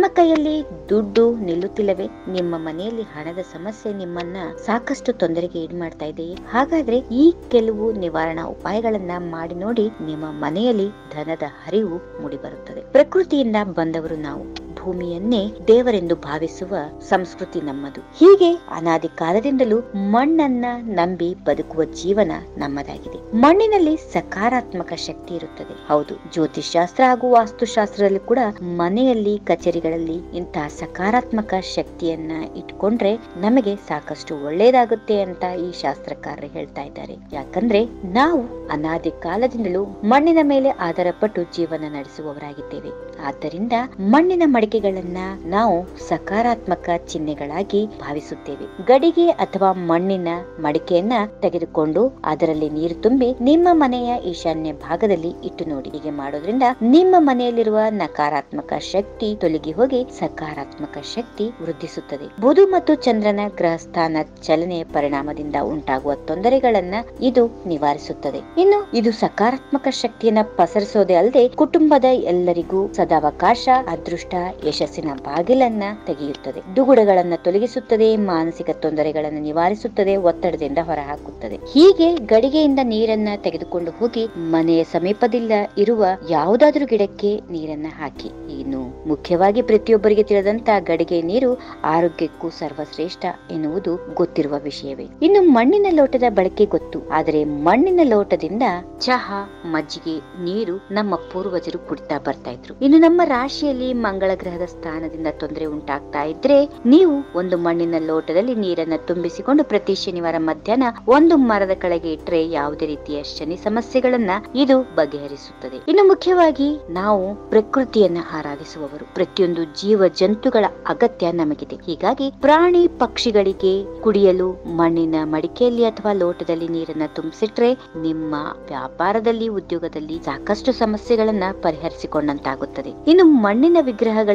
ನಿಮ್ಮ ಕೈಯಲ್ಲಿ ದುಡ್ಡು ನಿಲ್ಲುತ್ತಿಲ್ಲವೇ? ನಿಮ್ಮ ಮನೆಯಲ್ಲಿ ಹಣದ ಸಮಸ್ಯೆ ನಿಮ್ಮನ್ನ ಸಾಕಷ್ಟು ತೊಂದರೆಗೆ ಈಡು ಮಾಡ್ತಾ ಇದೆಯೇ? ಹಾಗಾದ್ರೆ ಈ ಕೆಲವು ನಿವಾರಣಾ ಉಪಾಯಗಳನ್ನ ಮಾಡಿ ನೋಡಿ ನಿಮ್ಮ ಮನೆಯಲ್ಲಿ ಧನದ ಹರಿವು ಮೂಡಿಬರುತ್ತದೆ. ಪ್ರಕೃತಿಯಿಂದ ಬಂದವರು ನಾವು. ಭೂಮಿಯನ್ನೇ ದೇವರೆಂದು ಭಾವಿಸುವ ಸಂಸ್ಕೃತಿ ನಮ್ಮದು. ಹೀಗೆ ಅನಾದಿ ಕಾಲದಿಂದಲೂ ಮಣ್ಣನ್ನ ನಂಬಿ ಬದುಕುವ ಜೀವನ ನಮ್ಮದಾಗಿದೆ. ಮಣ್ಣಿನಲ್ಲಿ ಸಕಾರಾತ್ಮಕ ಶಕ್ತಿ ಇರುತ್ತದೆ. ಹೌದು ಜ್ಯೋತಿಷ್ ಶಾಸ್ತ್ರ ಹಾಗೂ ವಾಸ್ತುಶಾಸ್ತ್ರದಲ್ಲಿ ಕೂಡ ಮನೆಯಲ್ಲಿ, ಕಚೇರಿಗಳಲ್ಲಿ ಇಂತಹ ಸಕಾರಾತ್ಮಕ ಶಕ್ತಿಯನ್ನ ಇಟ್ಕೊಂಡ್ರೆ ನಮಗೆ ಸಾಕಷ್ಟು ಒಳ್ಳೇದಾಗುತ್ತೆ ಅಂತ ಈ ಶಾಸ್ತ್ರಕಾರರು ಹೇಳ್ತಾ ಇದ್ದಾರೆ. ಯಾಕಂದ್ರೆ ನಾವು ಅನಾದಿ ಕಾಲದಿಂದಲೂ ಮಣ್ಣಿನ ಮೇಲೆ ಆಧಾರಪಟ್ಟು ಜೀವನ ನಡೆಸುವವರಾಗಿದ್ದೇವೆ. ಆದ್ದರಿಂದ ಮಣ್ಣಿನ ಮಡಿಕೆಗಳನ್ನ ನಾವು ಸಕಾರಾತ್ಮಕ ಚಿಹ್ನೆಗಳಾಗಿ ಭಾವಿಸುತ್ತೇವೆ. ಗಡಿಗೆ ಅಥವಾ ಮಣ್ಣಿನ ಮಡಿಕೆಯನ್ನ ತೆಗೆದುಕೊಂಡು ಅದರಲ್ಲಿ ನೀರು ತುಂಬಿ ನಿಮ್ಮ ಮನೆಯ ಈಶಾನ್ಯ ಭಾಗದಲ್ಲಿ ಇಟ್ಟು ನೋಡಿ. ಹೀಗೆ ಮಾಡೋದ್ರಿಂದ ನಿಮ್ಮ ಮನೆಯಲ್ಲಿರುವ ನಕಾರಾತ್ಮಕ ಶಕ್ತಿ ತೊಲಗಿ ಹೋಗಿ ಸಕಾರಾತ್ಮಕ ಶಕ್ತಿ ವೃದ್ಧಿಸುತ್ತದೆ. ಬುಧು ಮತ್ತು ಚಂದ್ರನ ಗ್ರಹಸ್ಥಾನ ಚಲನೆಯ ಪರಿಣಾಮದಿಂದ ಉಂಟಾಗುವ ತೊಂದರೆಗಳನ್ನ ಇದು ನಿವಾರಿಸುತ್ತದೆ. ಇನ್ನು ಇದು ಸಕಾರಾತ್ಮಕ ಶಕ್ತಿಯನ್ನ ಪಸರಿಸೋದೇ ಅಲ್ಲದೆ ಕುಟುಂಬದ ಎಲ್ಲರಿಗೂ ಸದಾವಕಾಶ, ಅದೃಷ್ಟ ಯಶಸ್ಸಿನ ಬಾಗಿಲನ್ನ ತೆಗೆಯುತ್ತದೆ. ದುಗುಡಗಳನ್ನ ತೊಲಗಿಸುತ್ತದೆ, ಮಾನಸಿಕ ತೊಂದರೆಗಳನ್ನು ನಿವಾರಿಸುತ್ತದೆ, ಒತ್ತಡದಿಂದ ಹೊರಹಾಕುತ್ತದೆ. ಹೀಗೆ ಗಡಿಗೆಯಿಂದ ನೀರನ್ನ ತೆಗೆದುಕೊಂಡು ಹೋಗಿ ಮನೆಯ ಸಮೀಪದಿಂದ ಇರುವ ಯಾವುದಾದ್ರೂ ಗಿಡಕ್ಕೆ ನೀರನ್ನ ಹಾಕಿ. ಇನ್ನು ಮುಖ್ಯವಾಗಿ ಪ್ರತಿಯೊಬ್ಬರಿಗೆ ತಿಳಿದಂತ ಗಡಿಗೆ ನೀರು ಆರೋಗ್ಯಕ್ಕೂ ಸರ್ವಶ್ರೇಷ್ಠ ಎನ್ನುವುದು ಗೊತ್ತಿರುವ ವಿಷಯವೇ. ಇನ್ನು ಮಣ್ಣಿನ ಲೋಟದ ಬಳಕೆ ಗೊತ್ತು. ಆದರೆ ಮಣ್ಣಿನ ಲೋಟದಿಂದ ಚಹಾ, ಮಜ್ಜಿಗೆ, ನೀರು ನಮ್ಮ ಪೂರ್ವಜರು ಕುಡಿತಾ ಬರ್ತಾ ಇದ್ರು. ಇನ್ನು ನಮ್ಮ ರಾಶಿಯಲ್ಲಿ ಮಂಗಳ ಗ್ರಹದ ಸ್ಥಾನದಿಂದ ತೊಂದರೆ ಉಂಟಾಗ್ತಾ ಇದ್ರೆ ನೀವು ಒಂದು ಮಣ್ಣಿನ ಲೋಟದಲ್ಲಿ ನೀರನ್ನ ತುಂಬಿಸಿಕೊಂಡು ಪ್ರತಿ ಶನಿವಾರ ಮಧ್ಯಾಹ್ನ ಒಂದು ಮರದ ಕೆಳಗೆ ಇಟ್ಟರೆ ಯಾವುದೇ ರೀತಿಯ ಶನಿ ಸಮಸ್ಯೆಗಳನ್ನ ಇದು ಬಗೆಹರಿಸುತ್ತದೆ. ಇನ್ನು ಮುಖ್ಯವಾಗಿ ನಾವು ಪ್ರಕೃತಿಯನ್ನ ಆರಾಧಿಸುವವರು. ಪ್ರತಿಯೊಂದು ಜೀವ ಜಂತುಗಳ ಅಗತ್ಯ ನಮಗಿದೆ. ಹೀಗಾಗಿ ಪ್ರಾಣಿ ಪಕ್ಷಿಗಳಿಗೆ ಕುಡಿಯಲು ಮಣ್ಣಿನ ಮಡಿಕೆಯಲ್ಲಿ ಅಥವಾ ಲೋಟದಲ್ಲಿ ನೀರನ್ನ ತುಂಬಿಸಿಟ್ರೆ ನಿಮ್ಮ ವ್ಯಾಪಾರದಲ್ಲಿ, ಉದ್ಯೋಗದಲ್ಲಿ ಸಾಕಷ್ಟು ಸಮಸ್ಯೆಗಳನ್ನ ಪರಿಹರಿಸಿಕೊಂಡಂತಾಗುತ್ತದೆ. ಇನ್ನು ಮಣ್ಣಿನ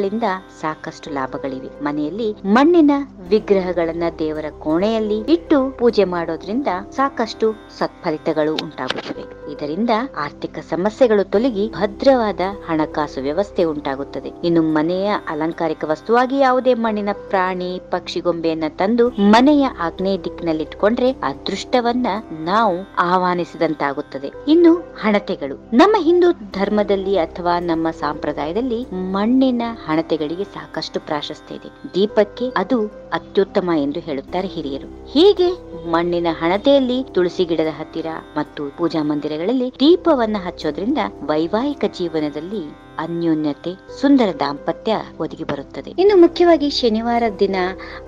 ವಿಗ್ರಹಗಳಿಂದ ಸಾಕಷ್ಟು ಲಾಭಗಳಿವೆ. ಮನೆಯಲ್ಲಿ ಮಣ್ಣಿನ ವಿಗ್ರಹಗಳನ್ನ ದೇವರ ಕೋಣೆಯಲ್ಲಿ ಇಟ್ಟು ಪೂಜೆ ಮಾಡೋದ್ರಿಂದ ಸಾಕಷ್ಟು ಸತ್ಫಲಿತಗಳು ಉಂಟಾಗುತ್ತವೆ. ಇದರಿಂದ ಆರ್ಥಿಕ ಸಮಸ್ಯೆಗಳು ತೊಲಗಿ ಭದ್ರವಾದ ಹಣಕಾಸು ವ್ಯವಸ್ಥೆ ಉಂಟಾಗುತ್ತದೆ. ಇನ್ನು ಮನೆಯ ಅಲಂಕಾರಿಕ ವಸ್ತುವಾಗಿ ಯಾವುದೇ ಮಣ್ಣಿನ ಪ್ರಾಣಿ, ಪಕ್ಷಿಗೊಂಬೆಯನ್ನ ತಂದು ಮನೆಯ ಆಗ್ನೇಯ ದಿಕ್ಕಿನಲ್ಲಿಟ್ಕೊಂಡ್ರೆ ಅದೃಷ್ಟವನ್ನ ನಾವು ಆಹ್ವಾನಿಸಿದಂತಾಗುತ್ತದೆ. ಇನ್ನು ಹಣತೆಗಳು. ನಮ್ಮ ಹಿಂದೂ ಧರ್ಮದಲ್ಲಿ ಅಥವಾ ನಮ್ಮ ಸಂಪ್ರದಾಯದಲ್ಲಿ ಮಣ್ಣಿನ ಹಣತೆಗಳಿಗೆ ಸಾಕಷ್ಟು ಪ್ರಾಶಸ್ತ್ಯ ಇದೆ. ದೀಪಕ್ಕೆ ಅದು ಅತ್ಯುತ್ತಮ ಎಂದು ಹೇಳುತ್ತಾರೆ ಹಿರಿಯರು. ಹೀಗೆ ಮಣ್ಣಿನ ಹಣತೆಯಲ್ಲಿ ತುಳಸಿ ಗಿಡದ ಹತ್ತಿರ ಮತ್ತು ಪೂಜಾ ಮಂದಿರಗಳಲ್ಲಿ ದೀಪವನ್ನ ಹಚ್ಚೋದ್ರಿಂದ ವೈವಾಹಿಕ ಜೀವನದಲ್ಲಿ ಅನ್ಯೋನ್ಯತೆ, ಸುಂದರ ದಾಂಪತ್ಯ ಒದಗಿ ಬರುತ್ತದೆ. ಇನ್ನು ಮುಖ್ಯವಾಗಿ ಶನಿವಾರ ದಿನ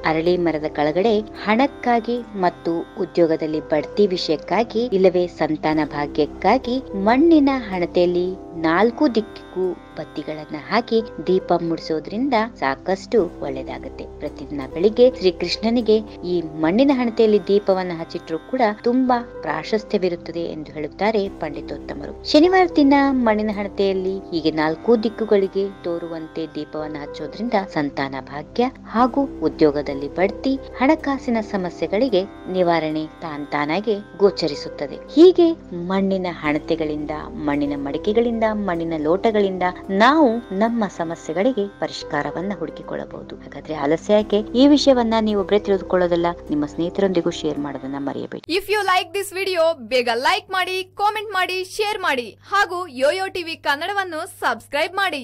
ಅರಳಿ ಮರದ ಕೆಳಗಡೆ ಹಣಕ್ಕಾಗಿ ಮತ್ತು ಉದ್ಯೋಗದಲ್ಲಿ ಬಡ್ತಿ ವಿಷಯಕ್ಕಾಗಿ, ಇಲ್ಲವೇ ಸಂತಾನ ಭಾಗ್ಯಕ್ಕಾಗಿ ಮಣ್ಣಿನ ಹಣತೆಯಲ್ಲಿ ನಾಲ್ಕು ದಿಕ್ಕಿಗೂ ಬತ್ತಿಗಳನ್ನ ಹಾಕಿ ದೀಪ ಮುಡಿಸೋದ್ರಿಂದ ಸಾಕಷ್ಟು ಒಳ್ಳೇದಾಗುತ್ತೆ ಪ್ರತಿದಿನ ಬೆಳಿಗ್ಗೆ ಶ್ರೀಕೃಷ್ಣನಿಗೆ ಈ ಮಣ್ಣಿನ ಹಣತೆಯಲ್ಲಿ ದೀಪವನ್ನು ಹಚ್ಚಿಟ್ರು ಕೂಡ ತುಂಬಾ ಪ್ರಾಶಸ್ತ್ಯವಿರುತ್ತದೆ ಎಂದು ಹೇಳುತ್ತಾರೆ ಪಂಡಿತೋತ್ತಮರು. ಶನಿವಾರ ದಿನ ಮಣ್ಣಿನ ಹಣತೆಯಲ್ಲಿ ಹೀಗೆ ನಾಲ್ಕು ದಿಕ್ಕುಗಳಿಗೆ ತೋರುವಂತೆ ದೀಪವನ್ನು ಹಚ್ಚೋದ್ರಿಂದ ಸಂತಾನ ಭಾಗ್ಯ ಹಾಗೂ ಉದ್ಯೋಗದಲ್ಲಿ ಬಡ್ತಿ, ಹಣಕಾಸಿನ ಸಮಸ್ಯೆಗಳಿಗೆ ನಿವಾರಣೆ ತಾಂತಾನಾಗೆ ಗೋಚರಿಸುತ್ತದೆ. ಹೀಗೆ ಮಣ್ಣಿನ ಹಣತೆಗಳಿಂದ, ಮಣ್ಣಿನ ಮಡಿಕೆಗಳಿಂದ, ಮಣ್ಣಿನ ಲೋಟಗಳಿಂದ ನಾವು ನಮ್ಮ ಸಮಸ್ಯೆಗಳಿಗೆ ಪರಿಷ್ಕಾರವನ್ನ ಹುಡುಕಿಕೊಳ್ಳಬಹುದು. ಹಾಗಾದ್ರೆ ಆಲಸ್ಯ ಯಾಕೆ? ಈ ವಿಷಯವನ್ನ ನೀವು ಒಬ್ಬರೇ ತಿಳಿದುಕೊಳ್ಳೋದಲ್ಲ, ನಿಮ್ಮ ಸ್ನೇಹಿತರೊಂದಿಗೂ ಶೇರ್ ಮಾಡೋದನ್ನ ಮರೆಯಬೇಡಿ. If you like this video ಬೇಗ ಲೈಕ್ ಮಾಡಿ ಕಾಮೆಂಟ್ ಮಾಡಿ ಶೇರ್ ಮಾಡಿ ಹಾಗೂ ಯೋಯೋ ಟಿವಿ ಕನ್ನಡವನ್ನು ಸಬ್ಸ್ಕ್ರೈಬ್ ಮಾಡಿ.